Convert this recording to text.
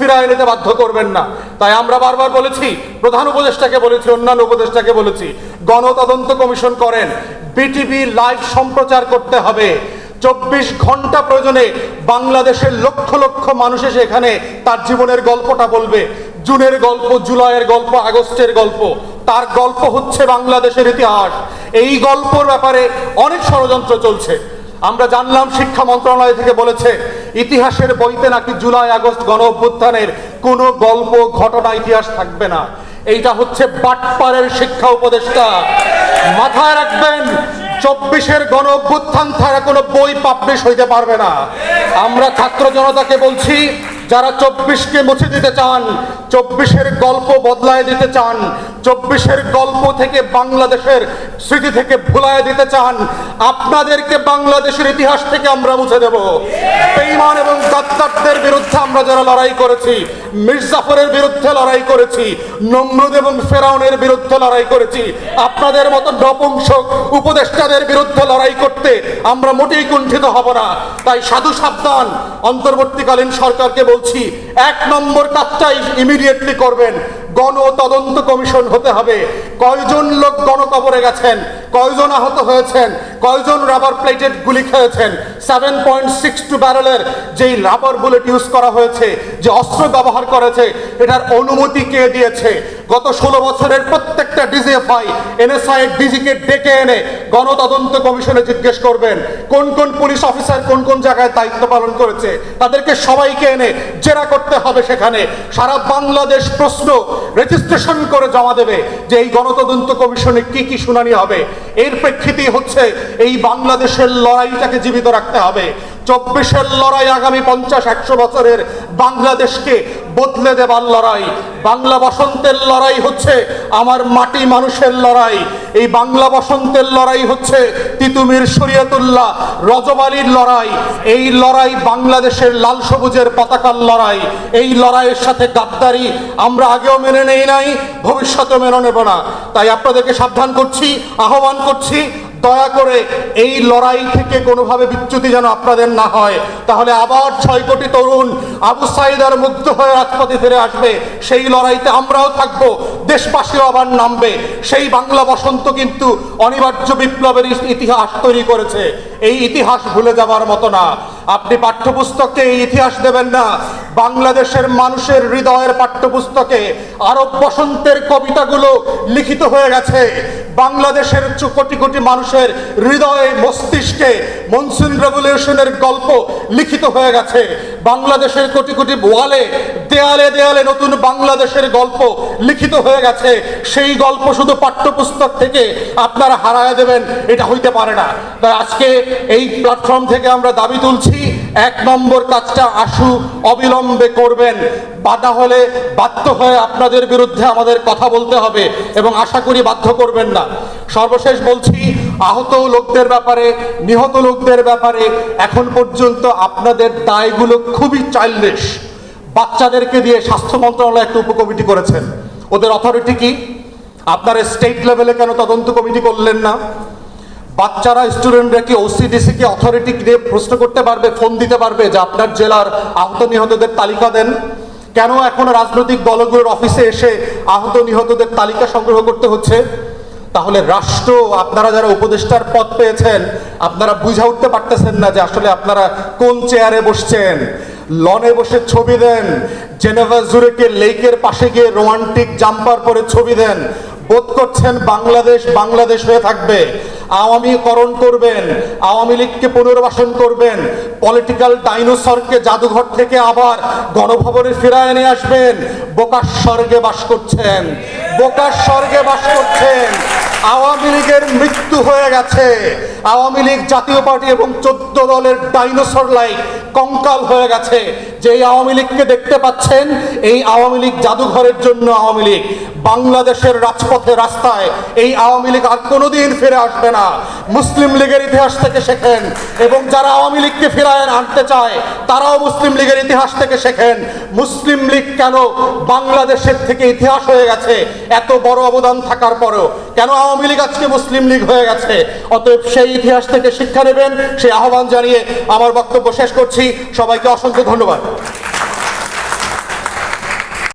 ফিরায় নিতে বাধ্য করবেন না। তাই আমরা বারবার বলেছি, প্রধান উপদেষ্টাকে বলেছি, অন্যান্য উপদেষ্টাকে বলেছি, গণতদন্ত কমিশন করেন, বিটিভি লাইভ সম্প্রচার করতে হবে। চব্বিশ ঘণ্টা প্রয়োজনে বাংলাদেশের লক্ষ লক্ষ মানুষ এসে এখানে তার জীবনের গল্পটা বলবে। জুনের গল্প, জুলাইয়ের গল্প, আগস্টের গল্প, তার গল্প হচ্ছে বাংলাদেশের ইতিহাস। এই গল্পর ব্যাপারে অনেক ষড়যন্ত্র চলছে। আমরা জানলাম শিক্ষা মন্ত্রণালয় থেকে বলেছে ইতিহাসের বইতে নাকি জুলাই, আগস্ট গণ অভ্যুত্থানের কোনো গল্প, ঘটনা, ইতিহাস থাকবে না। এইটা হচ্ছে বাটপাড়ের শিক্ষা উপদেষ্টা। মাথায় রাখবেন, চব্বিশের গণ অভ্যুত্থান ছাড়া কোনো বই পাবলিশ হইতে পারবে না। আমরা ছাত্র জনতাকে বলছি, যারা চব্বিশকে মুছে দিতে চান চব্বিশের গল্প বদলায় দিতে চান, চব্বিশের গল্প থেকে বাংলাদেশের স্মৃতি থেকে ভুলায় দিতে চান, আপনাদেরকে বাংলাদেশের ইতিহাস থেকে আমরা মুছে দেব। বেঈমান এবং গাদ্দারদের বিরুদ্ধে আমরা যারা লড়াই করেছি মির্জাফরের বিরুদ্ধে লড়াই করেছি, নমরুদ এবং ফেরাউনের বিরুদ্ধে লড়াই করেছি, আপনাদের মতো নপুংসক উপদেষ্টাদের বিরুদ্ধে লড়াই করতে আমরা মোটেই কুণ্ঠিত হব না। তাই সাধু সাবধান, অন্তর্বর্তীকালীন সরকারকে বলছি, এক নম্বর কাজটাই ইমিডিয়েটলি করবেন। গণ তদন্ত কমিশন হতে হবে। কয়জন লোক গণকবরে গেছেন? কয়জন আহত হয়েছেন? কয়জন রাবার প্লেটেড গুলি খেয়েছেন? সেভেন পয়েন্ট সিক্স টু ব্যারেলের যেই রাবার বুলেট ইউজ করা হয়েছে, যে অস্ত্র ব্যবহার করেছে, এটার অনুমতি কে দিয়েছে? গত ষোলো বছরের প্রত্যেকটা ডিজিএফআই এনএসআই ডিজিকে ডেকে এনে গণতদন্ত কমিশনে জিজ্ঞেস করবেন, কোন কোন পুলিশ অফিসার কোন কোন জায়গায় দায়িত্ব পালন করেছে? তাদেরকে সবাইকে এনে জেরা করতে হবে সেখানে। সারা বাংলাদেশ প্রশ্ন রেজিস্ট্রেশন করে জমা দেবে যে এই গণতদন্ত কমিশনে কি কি শুনানি হবে। এর প্রেক্ষিতেই হচ্ছে এই বাংলাদেশের লড়াইটাকে জীবিত রাখতে হবে। চব্বিশের লড়াই আগামী পঞ্চাশ, একশো বছরের বাংলাদেশকে বদলে দেবার লড়াই। বাংলা বসন্তের লড়াই হচ্ছে আমার মাটি মানুষের লড়াই। এই বাংলা বসন্তের লড়াই হচ্ছে তিতুমির শরীয়তুল্লাহ রজবালির লড়াই। এই লড়াই বাংলাদেশের লাল সবুজের পতাকার লড়াই। এই লড়াইয়ের সাথে গাদ্দারি আমরা আগেও মেনে নেই নাই ভবিষ্যতে মেনে নেব না। তাই আপনাদেরকে সাবধান করছি, আহ্বান করছি দয়া করে এই লড়াই থেকে কোনোভাবে বিচ্যুতি যেন আপনাদের না হয়। তাহলে আবার ছয় কোটি তরুণ আবু সাইদার মুগ্ধ হয়ে রাজপথে ফিরে আসবে। সেই লড়াইতে আমরাও থাকব দেশবাসীও আবার নামবে। সেই বাংলা বসন্ত কিন্তু অনিবার্য বিপ্লবের ইতিহাস তৈরি করেছে। এই ইতিহাস ভুলে যাবার মতো না। আপনি পাঠ্যপুস্তকে এই ইতিহাস দেবেন না। বাংলাদেশের মানুষের হৃদয়ের পাঠ্যপুস্তকে আরব বসন্তের কবিতাগুলো লিখিত হয়ে গেছে। বাংলাদেশের কোটি কোটি মানুষের হৃদয়ে মস্তিষ্কে মনসুন রেভলিউশনের গল্প লিখিত হয়ে গেছে। বাংলাদেশের কোটি কোটি ওয়ালে, দেয়ালে দেয়ালে নতুন বাংলাদেশের গল্প লিখিত হয়ে গেছে। সেই গল্প শুধু পাঠ্যপুস্তক থেকে আপনারা হারায় দেবেন, এটা হইতে পারে না। তাই আজকে এই প্ল্যাটফর্ম থেকে আমরা দাবি তুলছি, এক নম্বর কাজটা আশু অবিলম্বে করবেন। বাধা হলে বাধ্য হয়ে আপনাদের বিরুদ্ধে আমাদের কথা বলতে হবে এবং আশা করি বাধ্য করবেন না। সর্বশেষ বলছি, আহত লোকদের ব্যাপারে, নিহত লোকদের ব্যাপারে এখন পর্যন্ত আপনাদের দায়গুলো খুবই চাইল্ডিশ বাচ্চাদেরকে দিয়ে স্বাস্থ্য মন্ত্রণালয় একটা উপকমিটি করেছেন। ওদের অথরিটি কি? আপনারা স্টেট লেভেলে কেন তদন্ত কমিটি করলেন না? বাচ্চারা স্টুডেন্টরা কি ওসিডিসি কি অথরিটি দিয়ে প্রশ্ন করতে পারবে ফোন দিতে পারবে যে আপনার জেলার আহত নিহতদের তালিকা দেন? কেন এখন রাজনৈতিক দলগুলোর অফিসে এসে আহত নিহতদের তালিকা সংগ্রহ করতে হচ্ছে? তাহলে রাষ্ট্র, আপনারা যারা উপদেষ্টার পদ পেয়েছেন, আপনারা বুঝা উঠতে পারতেছেন না যে আসলে আপনারা কোন চেয়ারে বসছেন। লনে বসে ছবি দেন জেনেভা জুরেকে লেকের পাশে গিয়ে রোমান্টিক জাম্পার পরে ছবি দেন। বোধ করছেন বাংলাদেশ বাংলাদেশ হয়ে থাকবে। আওয়ামীকরণ করবেন, আওয়ামী লীগকে পুনর্বাসন করবেন পলিটিক্যাল ডাইনোসরকে জাদুঘর থেকে আবার গণভবনে ফিরায় নিয়ে আসবেন। বোকার স্বর্গে বাস করছেন। বোকার স্বর্গে বাস করছেন। আওয়ামী লীগের মৃত্যু হয়ে গেছে। আওয়ামী লীগ জাতীয় পার্টি এবং চোদ্দ দলের ডাইনোসর লাইক কঙ্কাল হয়ে গেছে। যে আওয়ামী লীগকে দেখতে পাচ্ছেন, এই আওয়ামী লীগ জাদুঘরের জন্য আওয়ামী লীগ। বাংলাদেশের রাজপথে রাস্তায় এই আওয়ামী লীগ আর কোনোদিন ফিরে আসবে না। মুসলিম লীগের ইতিহাস থেকে শেখেন এবং যারা আওয়ামী লীগকে ফিরায় আনতে চায়, তারাও মুসলিম লীগের ইতিহাস থেকে শেখেন। মুসলিম লীগ কেন বাংলাদেশের থেকে ইতিহাস হয়ে গেছে? এত বড় অবদান থাকার পরেও। কেন আওয়ামী লীগ আজকে মুসলিম লীগ হয়ে গেছে? অতএব সেই ইতিহাস থেকে শিক্ষা নেবেন। সেই আহ্বান জানিয়ে আমার বক্তব্য শেষ করছি। সবাইকে অসংখ্য ধন্যবাদ। Thank you.